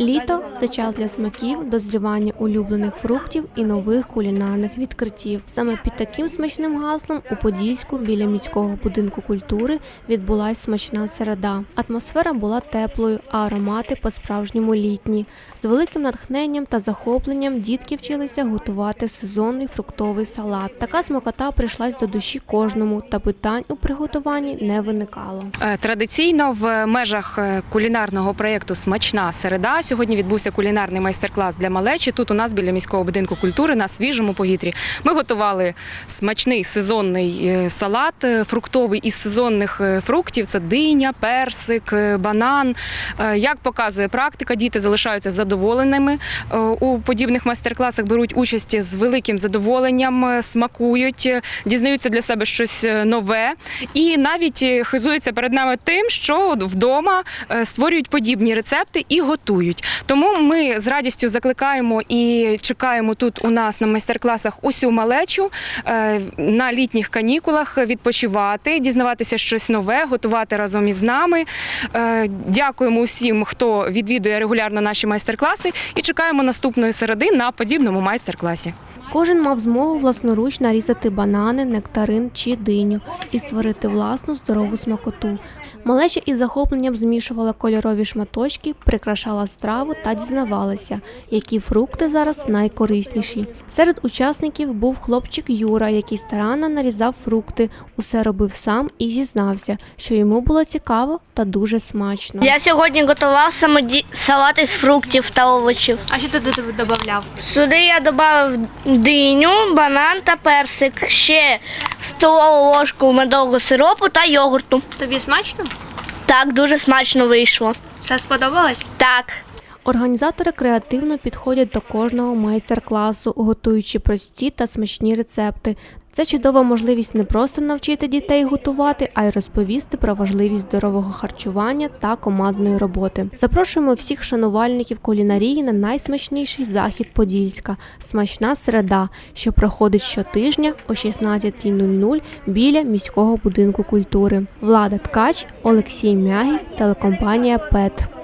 Літо це час для смаків, дозрівання улюблених фруктів і нових кулінарних відкриттів. Саме під таким смачним гаслом у Подільську біля міського будинку культури відбулась смачна середа. Атмосфера була теплою, а аромати по-справжньому літні. З великим натхненням та захопленням дітки вчилися готувати сезонний фруктовий салат. Така смакота прийшлась до душі кожному, та питань у приготуванні не виникало. Е, Традиційно в межах е, кулінарного проєкту Смачна середа сьогодні відбувся кулінарний майстер-клас для малечі. Тут у нас біля міського будинку культури на свіжому повітрі. Ми готували смачний сезонний е, салат е, фруктовий із сезонних е, фруктів. Це диня, персик, банан. Як показує практика, діти залишаються задоволеними. У подібних майстер-класах беруть участь з великим задоволенням, смакують, дізнаються для себе щось нове і навіть хизуються перед нами тим, що вдома створюють подібні рецепти і готують. Тому ми з радістю закликаємо і чекаємо тут у нас на майстер-класах усю малечу е, на літніх канікулах відпочивати, дізнаватися щось нове, готувати разом із нами. Е, Дякуємо усім, хто відвідує регулярно наші майстер-класи, і чекаємо наступної середи на подібному майстер-класі. Кожен мав змогу власноруч нарізати банани, нектарин чи диню і створити власну здорову смакоту. Малеча із захопленням змішувала кольорові шматочки, прикрашала страву та дізнавалася, які фрукти зараз найкорисніші. Серед учасників був хлопчик Юра, який старанно нарізав фрукти, усе робив сам і зізнався, що йому було цікаво та дуже смачно. Я сьогодні готував самоді... салат із фруктів та овочів. А що ти до тебе додавав? Сюди я додав диню, банан та персик, ще столову ложку медового сиропу та йогурту. Тобі смачно? Так, дуже смачно вийшло. Все сподобалось? Так. Організатори креативно підходять до кожного майстер-класу, готуючи прості та смачні рецепти. Це чудова можливість не просто навчити дітей готувати, а й розповісти про важливість здорового харчування та командної роботи. Запрошуємо всіх шанувальників кулінарії на найсмачніший захід Подільська смачна середа, що проходить щотижня о 16.00 біля міського будинку культури. Влада Ткач, Олексій Мягі, телекомпанія ПЕТ.